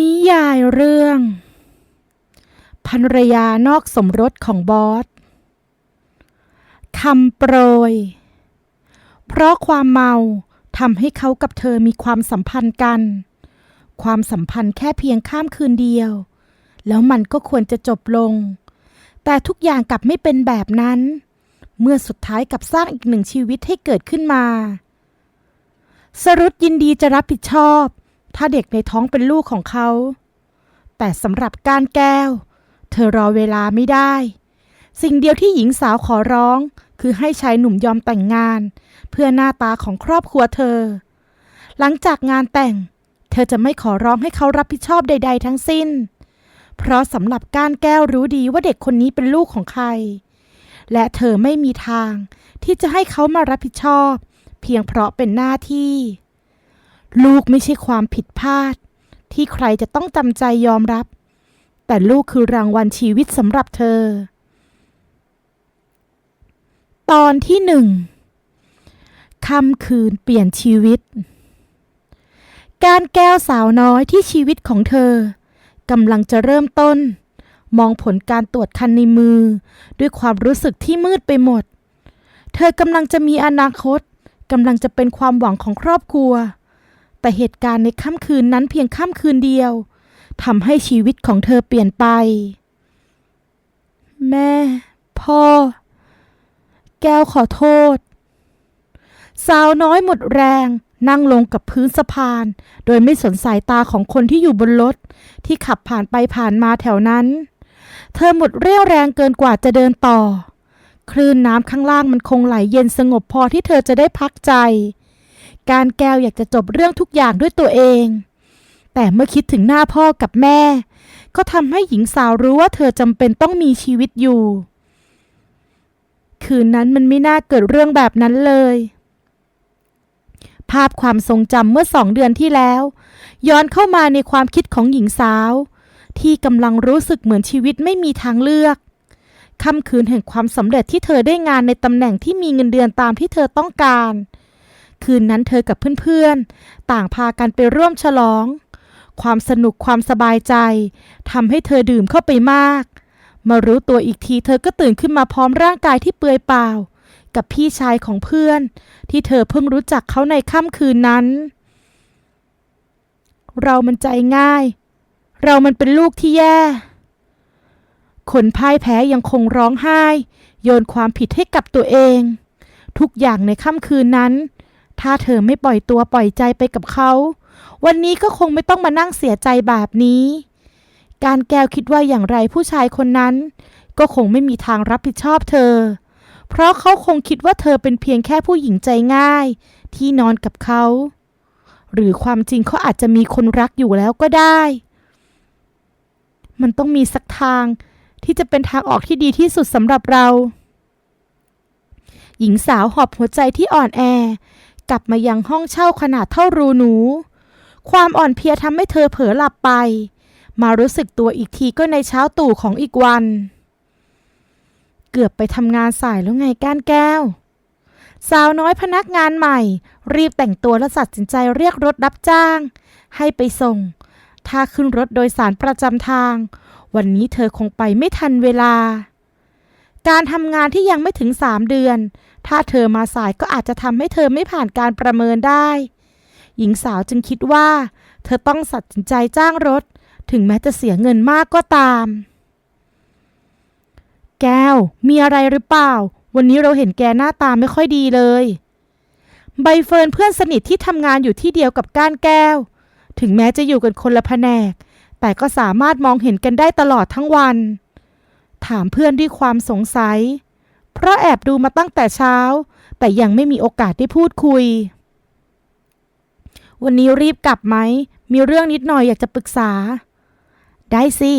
นิยายเรื่อง ภรรยานอกสมรสของบอสคำโปรย เพราะความเมาทำให้เขากับเธอมีความสัมพันธ์กัน ความสัมพันธ์แค่เพียงข้ามคืนเดียว แล้วมันก็ควรจะจบลง แต่ทุกอย่างกลับไม่เป็นแบบนั้น เมื่อสุดท้ายกับสร้างอีกหนึ่งชีวิตให้เกิดขึ้นมา สรุตยินดีจะรับผิดชอบ ถ้าเด็กในท้องเป็นลูกของเขา แต่สำหรับก้านแก้ว เธอรอเวลาไม่ได้ สิ่งเดียวที่หญิงสาวขอร้อง คือให้ชายหนุ่มยอมแต่งงาน เพื่อหน้าตาของครอบครัวเธอ หลังจากงานแต่ง เธอจะไม่ขอร้องให้เขารับผิดชอบใด ๆ ทั้งสิ้น เพราะสำหรับก้านแก้วรู้ดีว่าเด็กคนนี้เป็นลูกของใคร และเธอไม่มีทางที่จะให้เขามารับผิดชอบ เพียงเพราะเป็นหน้าที่ ลูกไม่ใช่ความผิดพลาด ที่ใครจะต้องจำใจยอมรับ แต่ลูกคือรางวัลชีวิตสำหรับเธอ ตอนที่หนึ่งค่ำคืนเปลี่ยนชีวิต การแก้วสาวน้อยที่ชีวิตของเธอกำลังจะเริ่มต้น มองผลการตรวจคันในมือ ด้วยความรู้สึกที่มืดไปหมด เธอกำลังจะมีอนาคตกำลังจะเป็นความหวังของครอบครัว แต่เหตุการณ์ในค่ำคืนนั้นเพียงค่ำคืนเดียวทำให้ชีวิตของเธอเปลี่ยนไป แม่ พ่อ แก้วขอโทษ สาวน้อยหมดแรงนั่งลงกับพื้นสะพาน โดยไม่สนสายตาของคนที่อยู่บนรถ ที่ขับผ่านไปผ่านมาแถวนั้น เธอหมดเรี่ยวแรงเกินกว่าจะเดินต่อ คลื่นน้ำข้างล่างมันคงไหลเย็นสงบพอที่เธอจะได้พักใจ การแก้วอยากจะจบเรื่องทุกอย่างด้วยตัวเอง แต่เมื่อคิดถึงหน้าพ่อกับแม่ ก็ทำให้หญิงสาวรู้ว่าเธอจำเป็นต้องมีชีวิตอยู่ คืนนั้นมันไม่น่าเกิดเรื่องแบบนั้นเลย ภาพความทรงจำเมื่อสองเดือนที่แล้ว ย้อนเข้ามาในความคิดของหญิงสาว ที่กำลังรู้สึกเหมือนชีวิตไม่มีทางเลือกค่ำคืนแห่งความสำเร็จที่เธอได้งานในตำแหน่งที่มีเงินเดือนตามที่เธอต้องการ คืนนั้นเธอกับเพื่อนๆ ต่างพากันไปร่วมฉลอง ความสนุกความสบายใจทำให้เธอดื่มเข้าไปมาก มารู้ตัวอีกทีเธอก็ตื่นขึ้นมาพร้อมร่างกายที่เปลือยเปล่า กับพี่ชายของเพื่อน ที่เธอเพิ่งรู้จักเขาในค่ำคืนนั้น เรามันใจง่าย เรามันเป็นลูกที่แย่คนพ่ายแพ้ยังคงร้องไห้ โยนความผิดให้กับตัวเอง ทุกอย่างในค่ำคืนนั้น ถ้าเธอไม่ปล่อยตัวปล่อยใจไปกับเขา วันนี้ก็คงไม่ต้องมานั่งเสียใจแบบนี้ การแก้วคิดว่าอย่างไรผู้ชายคนนั้น ก็คงไม่มีทางรับผิดชอบเธอ เพราะเขาคงคิดว่าเธอเป็นเพียงแค่ผู้หญิงใจง่าย ที่นอนกับเขา หรือความจริงเขาอาจจะมีคนรักอยู่แล้วก็ได้ มันต้องมีสักทางที่จะเป็นทางออกที่ดีที่สุดสำหรับเราหญิงสาวหอบหัวใจที่อ่อนแอ กลับมายังห้องเช่าขนาดเท่ารูหนู ความอ่อนเพลียทำให้เธอเผลอหลับไป มารู้สึกตัวอีกทีก็ในเช้าตู่ของอีกวัน เกือบไปทำงานสายแล้วไงก้านแก้ว สาวน้อยพนักงานใหม่ รีบแต่งตัวและตัดสินใจเรียกรถรับจ้าง ให้ไปส่ง ถ้าขึ้นรถโดยสารประจำทาง วันนี้เธอคงไปไม่ทันเวลาการทำงานที่ยังไม่ถึงสามเดือนถ้าเธอมาสายก็อาจจะทำให้เธอไม่ผ่านการประเมินได้ หญิงสาวจึงคิดว่า เธอต้องตัดสินใจจ้างรถ ถึงแม้จะเสียเงินมากก็ตาม แก้ว มีอะไรหรือเปล่า วันนี้เราเห็นแกหน้าตาไม่ค่อยดีเลย ใบเฟิร์นเพื่อนสนิทที่ทำงานอยู่ที่เดียวกับก้านแก้ว ถึงแม้จะอยู่กันคนละแผนก แต่ก็สามารถมองเห็นกันได้ตลอดทั้งวัน ถามเพื่อนด้วยความสงสัย เพราะแอบดูมาตั้งแต่เช้า แต่ยังไม่มีโอกาสได้พูดคุย วันนี้รีบกลับไหม มีเรื่องนิดหน่อยอยากจะปรึกษา ได้สิ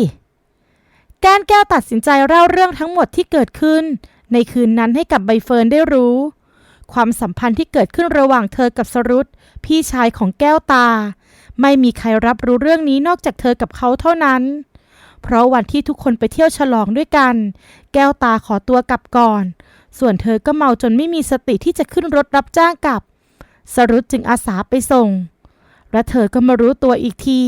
ก้านแก้วตัดสินใจเล่าเรื่องทั้งหมดที่เกิดขึ้น ในคืนนั้นให้กับใบเฟิร์นได้รู้ ความสัมพันธ์ที่เกิดขึ้นระหว่างเธอกับสรุตพี่ชายของแก้วตา ไม่มีใครรับรู้เรื่องนี้นอกจากเธอกับเขาเท่านั้น เพราะวันที่ทุกคนไปเที่ยวฉลองด้วยกัน แก้วตาขอตัวกลับก่อน ส่วนเธอก็เมาจนไม่มีสติที่จะขึ้นรถรับจ้างกลับ สรุตจึงอาสาไปส่ง และเธอก็มารู้ตัวอีกที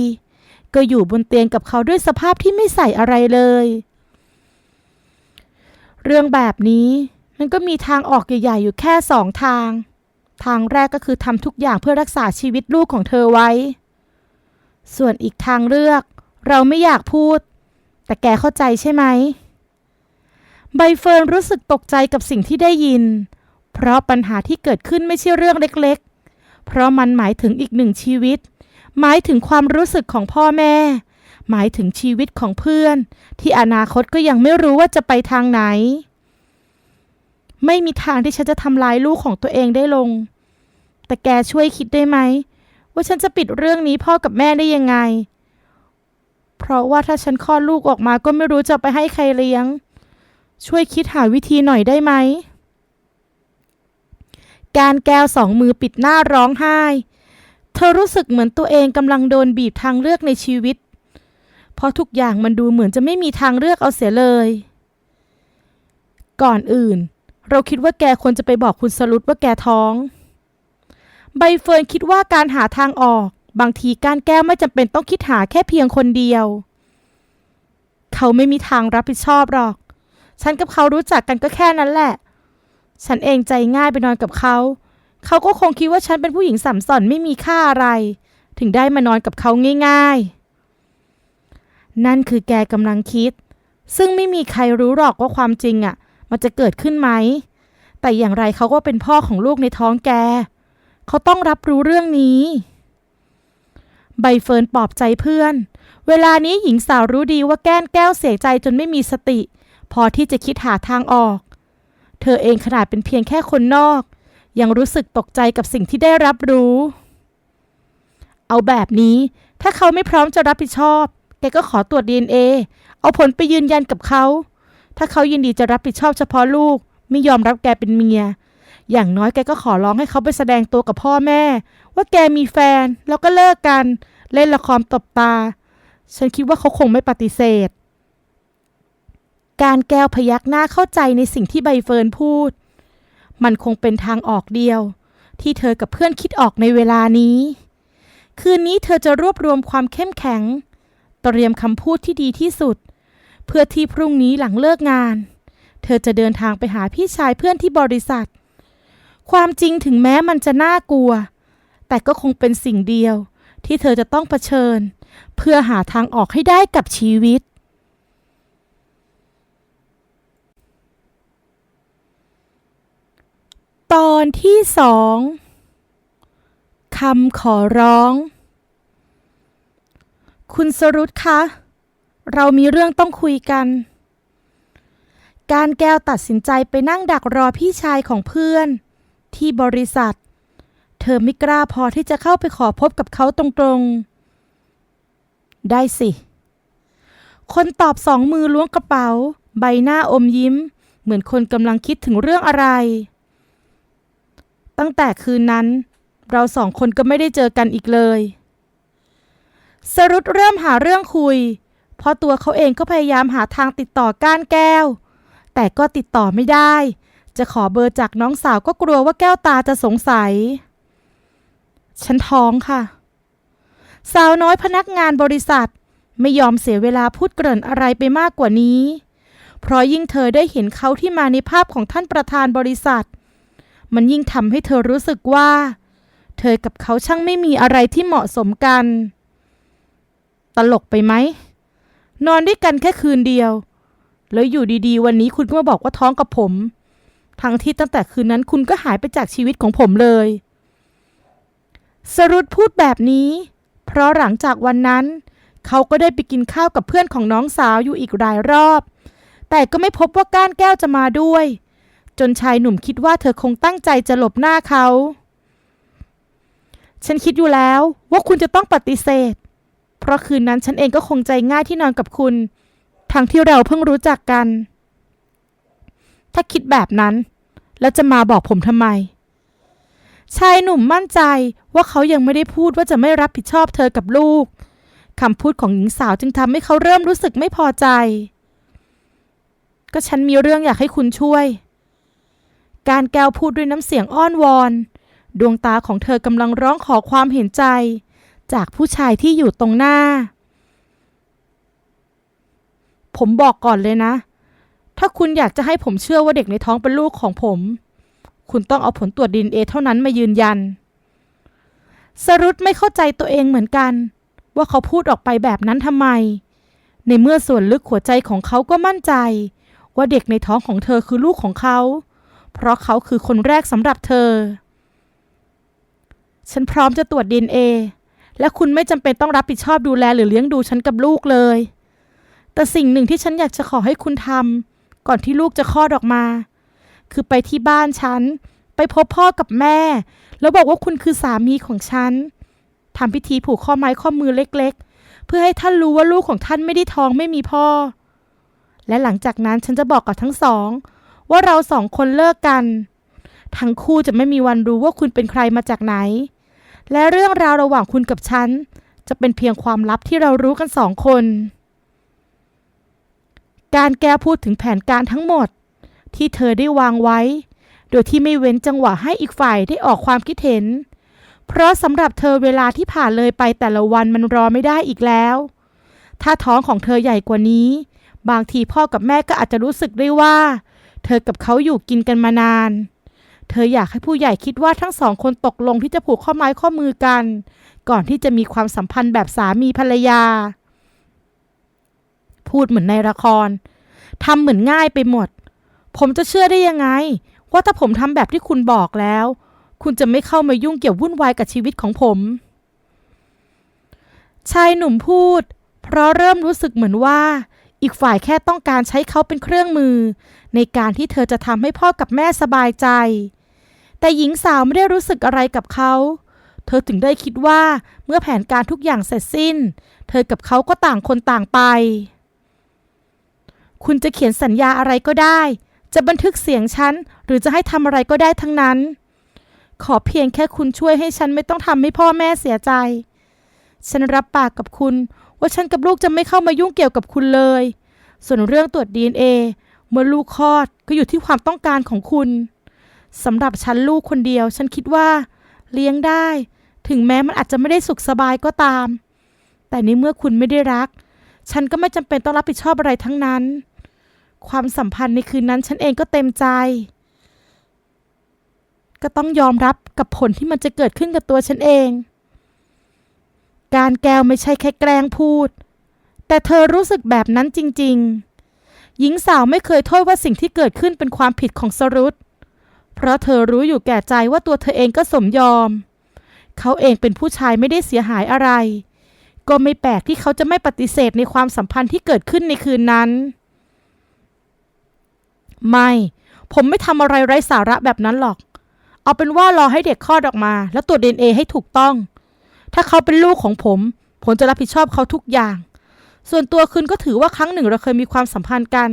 ก็อยู่บนเตียงกับเขาด้วยสภาพที่ไม่ใส่อะไรเลย เรื่องแบบนี้มันก็มีทางออกใหญ่ๆอยู่แค่สองทาง ทางแรกก็คือทำทุกอย่างเพื่อรักษาชีวิตลูกของเธอไว้ ส่วนอีกทางเลือก เราไม่อยากพูด แต่แกเข้าใจใช่ไหม ใบเฟิร์นรู้สึกตกใจกับสิ่งที่ได้ยิน เพราะปัญหาที่เกิดขึ้นไม่ใช่เรื่องเล็กๆ เพราะมันหมายถึงอีกหนึ่งชีวิต หมายถึงความรู้สึกของพ่อแม่ หมายถึงชีวิตของเพื่อน ที่อนาคตก็ยังไม่รู้ว่าจะไปทางไหน ไม่มีทางที่ฉันจะทำลายลูกของตัวเองได้ลง แต่แกช่วยคิดได้ไหมว่าฉันจะปิดเรื่องนี้พ่อกับแม่ได้ยังไง เพราะว่าถ้าฉันคลอดลูกออกมาก็ไม่รู้จะไปให้ใครเลี้ยง ช่วยคิดหาวิธีหน่อยได้ไหม การแก้วสองมือปิดหน้าร้องไห้ เธอรู้สึกเหมือนตัวเองกำลังโดนบีบทางเลือกในชีวิต เพราะทุกอย่างมันดูเหมือนจะไม่มีทางเลือกเอาเสียเลย ก่อนอื่น เราคิดว่าแกควรจะไปบอกคุณสรุตว่าแกท้อง ใบเฟิร์นคิดว่าการหาทางออก บางทีการแก้ไม่จำเป็นต้องคิดหาแค่เพียงคนเดียว เขาไม่มีทางรับผิดชอบหรอก ฉันกับเขารู้จักกันก็แค่นั้นแหละ ฉันเองใจง่ายไปนอนกับเขา เขาก็คงคิดว่าฉันเป็นผู้หญิงสัมสอนไม่มีค่าอะไร ถึงได้มานอนกับเขาง่าย ๆ นั่นคือแกกำลังคิด ซึ่งไม่มีใครรู้หรอกว่าความจริงอะ่ะ มันจะเกิดขึ้นไหม แต่อย่างไรเขาก็เป็นพ่อของลูกในท้องแก เขาต้องรับรู้เรื่องนี้ ใบเฟิร์นปลอบใจเพื่อน เวลานี้หญิงสาวรู้ดีว่าแก้นแก้วเสียใจจนไม่มีสติ พอที่จะคิดหาทางออก เธอเองขนาดเป็นเพียงแค่คนนอก ยังรู้สึกตกใจกับสิ่งที่ได้รับรู้ เอาแบบนี้ถ้าเขาไม่พร้อมจะรับผิดชอบ แกก็ขอตรวจ DNA เอาผลไปยืนยันกับเขา ถ้าเขายินดีจะรับผิดชอบเฉพาะลูก ไม่ยอมรับแกเป็นเมีย อย่างน้อยแกก็ขอร้องให้เขาไปแสดงตัวกับพ่อแม่ ว่าแกมีแฟนแล้วก็เลิกกันเล่นละครตบตา ฉันคิดว่าเขาคงไม่ปฏิเสธ การแก้วพยักหน้าเข้าใจในสิ่งที่ใบเฟิร์นพูด มันคงเป็นทางออกเดียว ที่เธอกับเพื่อนคิดออกในเวลานี้ คืนนี้เธอจะรวบรวมความเข้มแข็ง เตรียมคำพูดที่ดีที่สุด เพื่อที่พรุ่งนี้หลังเลิกงาน เธอจะเดินทางไปหาพี่ชายเพื่อนที่บริษัท ความจริงถึงแม้มันจะน่ากลัว แต่ก็คงเป็นสิ่งเดียว ที่เธอจะต้องเผชิญ เพื่อหาทางออกให้ได้กับชีวิต ตอนที่สองคำขอร้อง คุณสรุตคะ เรามีเรื่องต้องคุยกัน การแก้วตัดสินใจไปนั่งดักรอพี่ชายของเพื่อน ที่บริษัท เธอไม่กล้าพอที่จะเข้าไปขอพบกับเขาตรงๆ ได้สิ คนตอบสองมือล้วงกระเป๋า ใบหน้าอมยิ้ม เหมือนคนกำลังคิดถึงเรื่องอะไร ตั้งแต่คืนนั้น เราสองคนก็ไม่ได้เจอกันอีกเลย สรุตเริ่มหาเรื่องคุย เพราะตัวเขาเองก็พยายามหาทางติดต่อก้านแก้ว แต่ก็ติดต่อไม่ได้ จะขอเบอร์จากน้องสาวก็กลัวว่าแก้วตาจะสงสัย ฉันท้องค่ะ สาวน้อยพนักงานบริษัทไม่ยอมเสียเวลาพูดเกริ่นอะไรไปมากกว่านี้ เพราะยิ่งเธอได้เห็นเขาที่มาในภาพของท่านประธานบริษัท มันยิ่งทำให้เธอรู้สึกว่า เธอกับเขาช่างไม่มีอะไรที่เหมาะสมกัน ตลกไปไหม นอนด้วยกันแค่คืนเดียว แล้วอยู่ดีๆ วันนี้คุณก็มาบอกว่าท้องกับผม ทั้งที่ตั้งแต่คืนนั้นคุณก็หายไปจากชีวิตของผมเลย สรุตพูดแบบนี้ เพราะหลังจากวันนั้น เขาก็ได้ไปกินข้าวกับเพื่อนของน้องสาวอยู่อีกหลายรอบ แต่ก็ไม่พบว่าก้านแก้วจะมาด้วย จนชายหนุ่มคิดว่าเธอคงตั้งใจจะหลบหน้าเขา ฉันคิดอยู่แล้วว่าคุณจะต้องปฏิเสธ เพราะคืนนั้นฉันเองก็คงใจง่ายที่นอนกับคุณ ทั้งที่เราเพิ่งรู้จักกัน ถ้าคิดแบบนั้น แล้วจะมาบอกผมทำไม ชายหนุ่มมั่นใจว่าเขายังไม่ได้พูดว่าจะไม่รับผิดชอบเธอกับลูกคำพูดของหญิงสาวจึงทำให้เขาเริ่มรู้สึกไม่พอใจ ก็ฉันมีเรื่องอยากให้คุณช่วย การแก้วพูดด้วยน้ำเสียงอ้อนวอน ดวงตาของเธอกำลังร้องขอความเห็นใจ จากผู้ชายที่อยู่ตรงหน้า ผมบอกก่อนเลยนะ ถ้าคุณอยากจะให้ผมเชื่อว่าเด็กในท้องเป็นลูกของผม คุณต้องเอาผลตรวจดีเอเท่านั้นมายืนยัน สรุธไม่เข้าใจตัวเองเหมือนกัน ว่าเขาพูดออกไปแบบนั้นทำไม ในเมื่อส่วนลึกหัวใจของเขาก็มั่นใจ ว่าเด็กในท้องของเธอคือลูกของเขา เพราะเขาคือคนแรกสำหรับเธอ ฉันพร้อมจะตรวจดีเอและคุณไม่จำเป็นต้องรับผิดชอบดูแลหรือเลี้ยงดูฉันกับลูกเลย แต่สิ่งหนึ่งที่ฉันอยากจะขอให้คุณทำก่อนที่ลูกจะคลอดออกมา คือไปที่บ้านฉัน ไปพบพ่อกับแม่ แล้วบอกว่าคุณคือสามีของฉันทำพิธีผูกข้อไม้ข้อมือเล็ก ๆ เพื่อให้ท่านรู้ว่าลูกของท่านไม่ได้ท้องไม่มีพ่อ และหลังจากนั้นฉันจะบอกกับทั้งสอง ว่าเราสองคนเลิกกัน ทั้งคู่จะไม่มีวันรู้ว่าคุณเป็นใครมาจากไหน และเรื่องราวระหว่างคุณกับฉัน จะเป็นเพียงความลับที่เรารู้กันสองคน การแก้พูดถึงแผนการทั้งหมด ที่เธอได้วางไว้ โดยที่ไม่เว้นจังหวะให้อีกฝ่ายได้ออกความคิดเห็น เพราะสำหรับเธอเวลาที่ผ่านเลยไปแต่ละวันมันรอไม่ได้อีกแล้ว ถ้าท้องของเธอใหญ่กว่านี้ บางทีพ่อกับแม่ก็อาจจะรู้สึกได้ว่า เธอกับเขาอยู่กินกันมานาน เธออยากให้ผู้ใหญ่คิดว่าทั้งสองคนตกลงที่จะผูกข้อไม้ข้อมือกัน ก่อนที่จะมีความสัมพันธ์แบบสามีภรรยา พูดเหมือนในละครทำเหมือนง่ายไปหมด ผมจะเชื่อได้ยังไง ว่าถ้าผมทำแบบที่คุณบอกแล้ว คุณจะไม่เข้ามายุ่งเกี่ยววุ่นวายกับชีวิตของผม ชายหนุ่มพูด เพราะเริ่มรู้สึกเหมือนว่า อีกฝ่ายแค่ต้องการใช้เขาเป็นเครื่องมือ ในการที่เธอจะทำให้พ่อกับแม่สบายใจ แต่หญิงสาวไม่ได้รู้สึกอะไรกับเขาเธอถึงได้คิดว่าเมื่อแผนการทุกอย่างเสร็จสิ้น เธอกับเขาก็ต่างคนต่างไป คุณจะเขียนสัญญาอะไรก็ได้ จะบันทึกเสียงฉัน หรือจะให้ทำอะไรก็ได้ทั้งนั้น ขอเพียงแค่คุณช่วยให้ฉันไม่ต้องทำให้พ่อแม่เสียใจ ฉันรับปากกับคุณ ว่าฉันกับลูกจะไม่เข้ามายุ่งเกี่ยวกับคุณเลย ส่วนเรื่องตรวจ DNA เมื่อลูกคลอดก็อยู่ที่ความต้องการของคุณสำหรับฉันลูกคนเดียว ฉันคิดว่า เลี้ยงได้ ถึงแม้มันอาจจะไม่ได้สุขสบายก็ตาม แต่ในเมื่อคุณไม่ได้รัก ฉันก็ไม่จำเป็นต้องรับผิดชอบอะไรทั้งนั้น ความสัมพันธ์ในคืนนั้นฉันเองก็เต็มใจ ก็ต้องยอมรับกับผลที่มันจะเกิดขึ้นกับตัวฉันเอง การแก้วไม่ใช่แค่แกล้งพูด แต่เธอรู้สึกแบบนั้นจริง ๆ หญิงสาวไม่เคยโทษว่าสิ่งที่เกิดขึ้นเป็นความผิดของสรุตเพราะเธอรู้อยู่แก่ใจว่าตัวเธอเองก็สมยอม เขาเองเป็นผู้ชายไม่ได้เสียหายอะไร ก็ไม่แปลกที่เขาจะไม่ปฏิเสธในความสัมพันธ์ที่เกิดขึ้นในคืนนั้น ไม่ ผมไม่ทำอะไรไร้สาระแบบนั้นหรอก เอาเป็นว่ารอให้เด็กคลอดออกมา แล้วตรวจดีเอให้ถูกต้อง ถ้าเขาเป็นลูกของผม ผมจะรับผิดชอบเขาทุกอย่าง ส่วนตัวคุณก็ถือว่าครั้งหนึ่งเราเคยมีความสัมพันธ์กัน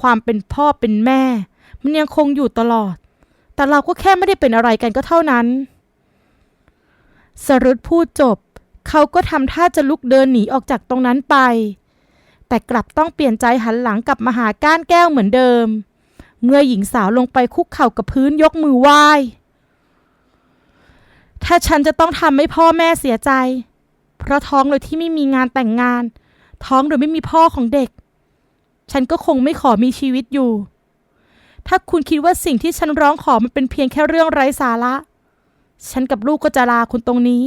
ความเป็นพ่อเป็นแม่ มันยังคงอยู่ตลอด แต่เราก็แค่ไม่ได้เป็นอะไรกันก็เท่านั้นสรุปพูดจบ เขาก็ทำท่าจะลุกเดินหนีออกจากตรงนั้นไป แต่กลับต้องเปลี่ยนใจหันหลังกลับมาหาก้านแก้วเหมือนเดิม เมื่อหญิงสาวลงไปคุกเข่ากับพื้นยกมือไหว้ ถ้าฉันจะต้องทำให้พ่อแม่เสียใจ เพราะท้องโดยที่ไม่มีงานแต่งงาน ท้องโดยไม่มีพ่อของเด็ก ฉันก็คงไม่ขอมีชีวิตอยู่ ถ้าคุณคิดว่าสิ่งที่ฉันร้องขอมันเป็นเพียงแค่เรื่องไร้สาระ ฉันกับลูกก็จะลาคุณตรงนี้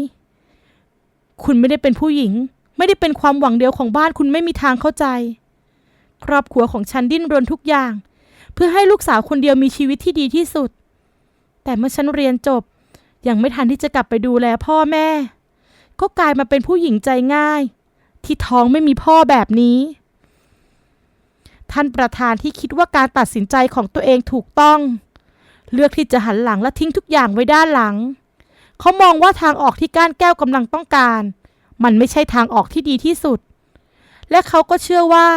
คุณไม่ได้เป็นผู้หญิง ไม่ได้เป็นความหวังเดียวของบ้านคุณไม่มีทางเข้าใจ ครอบครัวของฉันดิ้นรนทุกอย่าง เพื่อให้ลูกสาวคนเดียวมีชีวิตที่ดีที่สุด แต่เมื่อฉันเรียนจบ ยังไม่ทันที่จะกลับไปดูแลพ่อแม่ ก็กลายมาเป็นผู้หญิงใจง่าย ที่ท้องไม่มีพ่อแบบนี้ ท่านประธานที่คิดว่าการตัดสินใจของตัวเองถูกต้อง เลือกที่จะหันหลังและทิ้งทุกอย่างไว้ด้านหลัง เขามองว่าทางออกที่ก้านแก้วกำลังต้องการ มันไม่ใช่ทางออกที่ดีที่สุด และเขาก็เชื่อว่า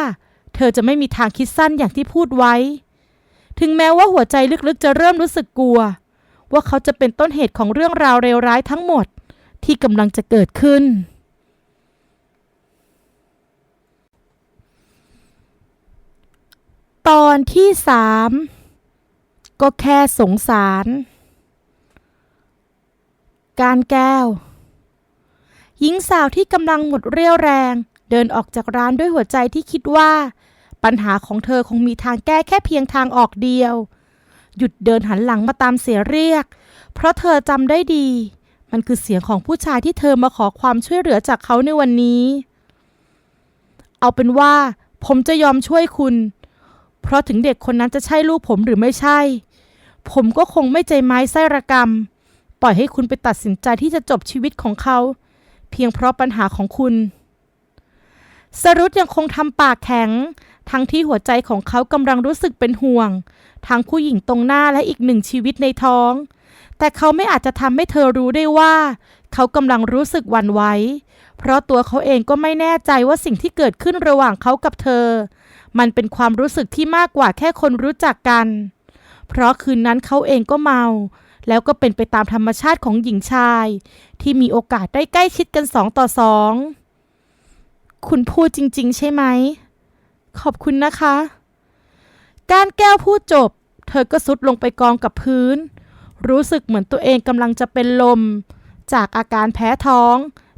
เธอจะไม่มีทางคิดสั้นอย่างที่พูดไว้ ถึงแม้ว่าหัวใจลึกๆจะเริ่มรู้สึกกลัว ว่าเขาจะเป็นต้นเหตุของเรื่องราวเลวร้ายทั้งหมดที่กำลังจะเกิดขึ้น ตอนที่สามก็แค่สงสาร การแก้ว หญิงสาวที่กำลังหมดเรี่ยวแรง เดินออกจากร้านด้วยหัวใจที่คิดว่า ปัญหาของเธอคงมีทางแก้แค่เพียงทางออกเดียว หยุดเดินหันหลังมาตามเสียเรียก เพราะเธอจำได้ดี มันคือเสียงของผู้ชายที่เธอมาขอความช่วยเหลือจากเขาในวันนี้ เอาเป็นว่า ผมจะยอมช่วยคุณ เพราะถึงเด็กคนนั้นจะใช่ลูกผมหรือไม่ใช่ ผมก็คงไม่ใจไม้ไส้ระกรรม ปล่อยให้คุณไปตัดสินใจที่จะจบชีวิตของเขา เพียงเพราะปัญหาของคุณ สรุธยังคงทำปากแข็ง ทั้งที่หัวใจของเขากำลังรู้สึกเป็นห่วง ทั้งผู้หญิงตรงหน้าและอีกหนึ่งชีวิตในท้อง แต่เขาไม่อาจจะทำให้เธอรู้ได้ว่า เขากำลังรู้สึกหวั่นไหวเพราะตัวเขาเองก็ไม่แน่ใจว่าสิ่งที่เกิดขึ้นระหว่างเขากับเธอ มันเป็นความรู้สึกที่มากกว่าแค่คนรู้จักกัน เพราะคืนนั้นเขาเองก็เมา แล้วก็เป็นไปตามธรรมชาติของหญิงชาย ที่มีโอกาสได้ใกล้ชิดกันสองต่อสองคุณพูดจริง ๆ ใช่ไหม ขอบคุณนะคะ การแก้วพูดจบ เธอก็สุดลงไปกองกับพื้น รู้สึกเหมือนตัวเองกำลังจะเป็นลม จากอาการแพ้ท้อง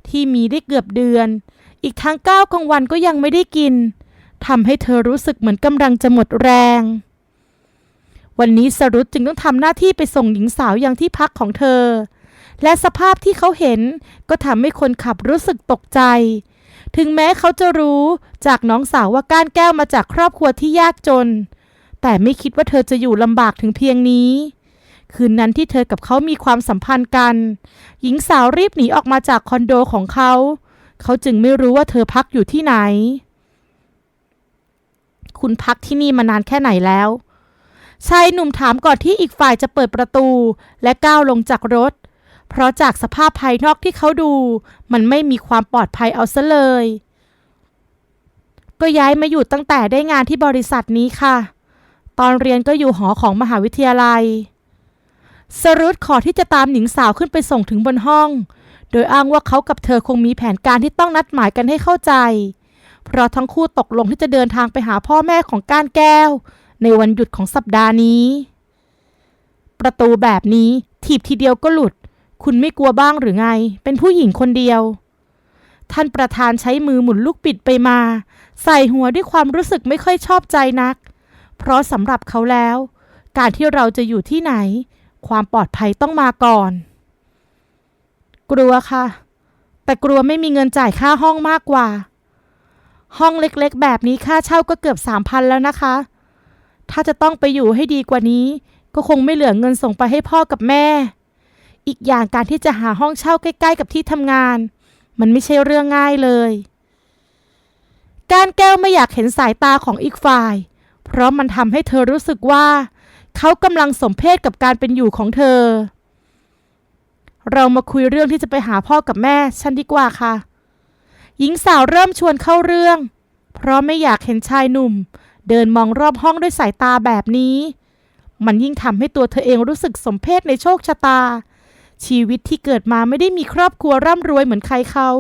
ที่มีได้เกือบเดือน อีกทั้งก้าวกลางวันก็ยังไม่ได้กินทำให้เธอรู้สึกเหมือนกำลังจะหมดแรง วันนี้สรุตจึงต้องทำหน้าที่ไปส่งหญิงสาวยังที่พักของเธอ และสภาพที่เขาเห็นก็ทำให้คนขับรู้สึกตกใจ ถึงแม้เขาจะรู้จากน้องสาวว่าก้านแก้วมาจากครอบครัวที่ยากจน แต่ไม่คิดว่าเธอจะอยู่ลำบากถึงเพียงนี้ คืนนั้นที่เธอกับเขามีความสัมพันธ์กัน หญิงสาวรีบหนีออกมาจากคอนโดของเขา เขาจึงไม่รู้ว่าเธอพักอยู่ที่ไหน คุณพักที่นี่มานานแค่ไหนแล้ว ชายหนุ่มถามก่อนที่อีกฝ่ายจะเปิดประตู และก้าวลงจากรถ เพราะจากสภาพภายนอกที่เขาดู มันไม่มีความปลอดภัยเอาซะเลย ก็ย้ายมาอยู่ตั้งแต่ได้งานที่บริษัทนี้ค่ะ ตอนเรียนก็อยู่หอของมหาวิทยาลัย สรุธขอที่จะตามหญิงสาวขึ้นไปส่งถึงบนห้อง โดยอ้างว่าเขากับเธอคงมีแผนการที่ต้องนัดหมายกันให้เข้าใจ เพราะทั้งคู่ตกลงที่จะเดินทางไปหาพ่อแม่ของก้านแก้ว ในวันหยุดของสัปดาห์นี้ ประตูแบบนี้ถีบทีเดียวก็หลุด คุณไม่กลัวบ้างหรือไง เป็นผู้หญิงคนเดียว ท่านประธานใช้มือหมุนลูกปิดไปมา ใส่หัวด้วยความรู้สึกไม่ค่อยชอบใจนัก เพราะสำหรับเขาแล้ว การที่เราจะอยู่ที่ไหน ความปลอดภัยต้องมาก่อน กลัวค่ะ แต่กลัวไม่มีเงินจ่ายค่าห้องมากกว่าห้องเล็กๆ แบบนี้ค่าเช่าก็เกือบสามพันแล้วนะคะ ถ้าจะต้องไปอยู่ให้ดีกว่านี้ ก็คงไม่เหลือเงินส่งไปให้พ่อกับแม่ อีกอย่างการที่จะหาห้องเช่าใกล้ ๆ กับที่ทำงาน มันไม่ใช่เรื่องง่ายเลย การแก้วไม่อยากเห็นสายตาของอีกฝ่าย เพราะมันทำให้เธอรู้สึกว่า เขากำลังสมเพศกับการเป็นอยู่ของเธอ เรามาคุยเรื่องที่จะไปหาพ่อกับแม่ฉันดีกว่าค่ะ หญิงสาวเริ่มชวนเข้าเรื่อง เพราะไม่อยากเห็นชายหนุ่ม เดินมองรอบห้องด้วยสายตาแบบนี้ มันยิ่งทำให้ตัวเธอเองรู้สึกสมเพศในโชคชะตา ชีวิตที่เกิดมาไม่ได้มีครอบครัวร่ำรวยเหมือนใครเขา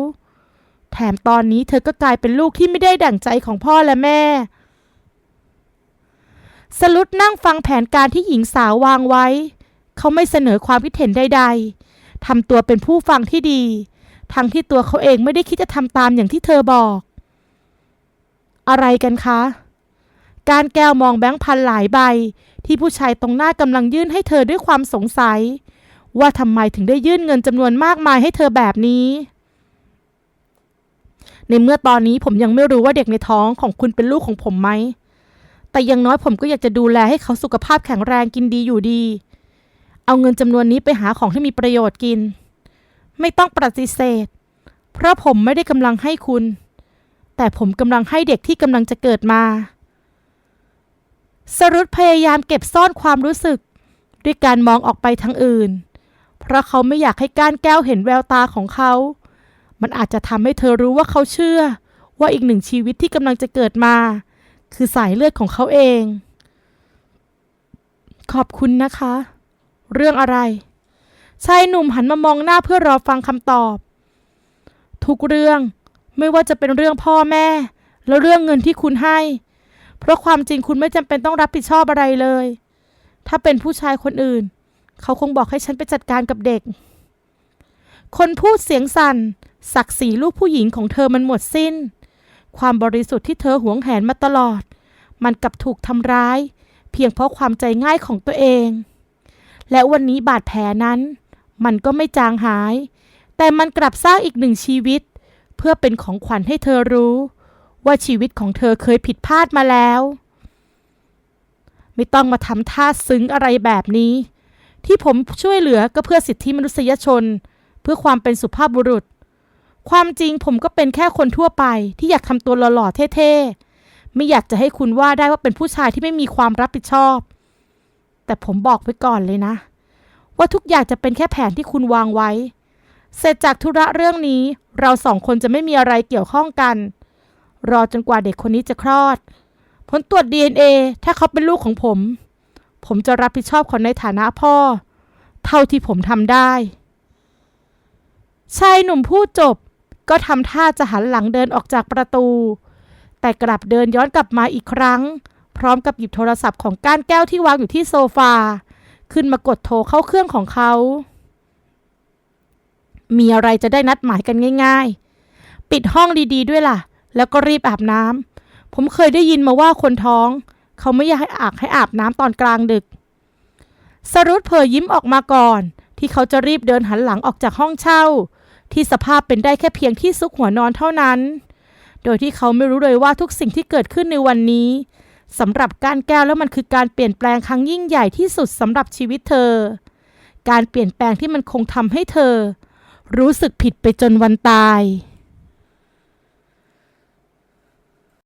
แถมตอนนี้เธอก็กลายเป็นลูกที่ไม่ได้ดั่งใจของพ่อและแม่ สลุดนั่งฟังแผนการที่หญิงสาววางไว้ เขาไม่เสนอความคิดเห็นใดๆทำตัวเป็นผู้ฟังที่ดี ทั้งที่ตัวเขาเองไม่ได้คิดจะทำตามอย่างที่เธอบอก อะไรกันคะ การแก้วมองแบงค์พันหลายใบ ที่ผู้ชายตรงหน้ากำลังยื่นให้เธอด้วยความสงสัย ว่าทำไมถึงได้ยื่นเงินจำนวนมากมายให้เธอแบบนี้ ในเมื่อตอนนี้ผมยังไม่รู้ว่าเด็กในท้องของคุณเป็นลูกของผมไหม แต่อยังน้อยผมก็อยากจะดูแลให้เขาสุขภาพแข็งแรงกินดีอยู่ดี เอาเงินจำนวนนี้ไปหาของที่มีประโยชน์กิน ไม่ต้องปฏิเสธ เพราะผมไม่ได้กำลังให้คุณ แต่ผมกำลังให้เด็กที่กำลังจะเกิดมา สรุธพยายามเก็บซ่อนความรู้สึก ด้วยการมองออกไปทางอื่น เพราะเขาไม่อยากให้ก้านแก้วเห็นแววตาของเขา มันอาจจะทำให้เธอรู้ว่าเขาเชื่อ ว่าอีกหนึ่งชีวิตที่กำลังจะเกิดมา คือสายเลือดของเขาเอง ขอบคุณนะคะ เรื่องอะไร ชายหนุ่มหันมามองหน้าเพื่อรอฟังคำตอบ ทุกเรื่องไม่ว่าจะเป็นเรื่องพ่อแม่ แล้วเรื่องเงินที่คุณให้ เพราะความจริงคุณไม่จำเป็นต้องรับผิดชอบอะไรเลย ถ้าเป็นผู้ชายคนอื่น เขาคงบอกให้ฉันไปจัดการกับเด็ก คนพูดเสียงสั่นศักดิ์ศรีลูกผู้หญิงของเธอมันหมดสิ้น ความบริสุทธิ์ที่เธอหวงแหนมาตลอด มันกลับถูกทำร้าย เพียงเพราะความใจง่ายของตัวเอง และวันนี้บาดแผลนั้น มันก็ไม่จางหาย แต่มันกลับสร้างอีกหนึ่งชีวิต เพื่อเป็นของขวัญให้เธอรู้ ว่าชีวิตของเธอเคยผิดพลาดมาแล้ว ไม่ต้องมาทำท่าซึ้งอะไรแบบนี้ ที่ผมช่วยเหลือก็เพื่อสิทธิมนุษยชน เพื่อความเป็นสุภาพบุรุษ ความจริงผมก็เป็นแค่คนทั่วไปที่อยากทำตัวหล่อๆเท่ๆ ไม่อยากจะให้คุณว่าได้ว่าเป็นผู้ชายที่ไม่มีความรับผิดชอบ แต่ผมบอกไว้ก่อนเลยนะ ว่าทุกอย่างจะเป็นแค่แผนที่คุณวางไว้ เสร็จจากธุระเรื่องนี้เราสองคนจะไม่มีอะไรเกี่ยวข้องกัน รอจนกว่าเด็กคนนี้จะคลอด ผลตรวจ DNA ถ้าเขาเป็นลูกของผม ผมจะรับผิดชอบเขาในฐานะพ่อ เท่าที่ผมทำได้ ชายหนุ่มพูดจบก็ทำท่าจะหันหลังเดินออกจากประตู แต่กลับเดินย้อนกลับมาอีกครั้ง พร้อมกับหยิบโทรศัพท์ของก้านแก้วที่วางอยู่ที่โซฟา ขึ้นมากดโทรเข้าเครื่องของเขา มีอะไรจะได้นัดหมายกันง่าย ๆ ปิดห้องดีๆด้วยล่ะ แล้วก็รีบอาบน้ำผมเคยได้ยินมาว่าคนท้อง เขาไม่อยากให้อาบให้อาบน้ำตอนกลางดึก สรุปเผยยิ้มออกมาก่อน ที่เขาจะรีบเดินหันหลังออกจากห้องเช่า ที่สภาพเป็นได้แค่เพียงที่ซุกหัวนอนเท่านั้น โดยที่เขาไม่รู้เลยว่าทุกสิ่งที่เกิดขึ้นในวันนี้สำหรับการแก้วแล้วมันคือการเปลี่ยนแปลงครั้งยิ่งใหญ่ที่สุดสำหรับชีวิตเธอ การเปลี่ยนแปลงที่มันคงทำให้เธอ รู้สึกผิดไปจนวันตาย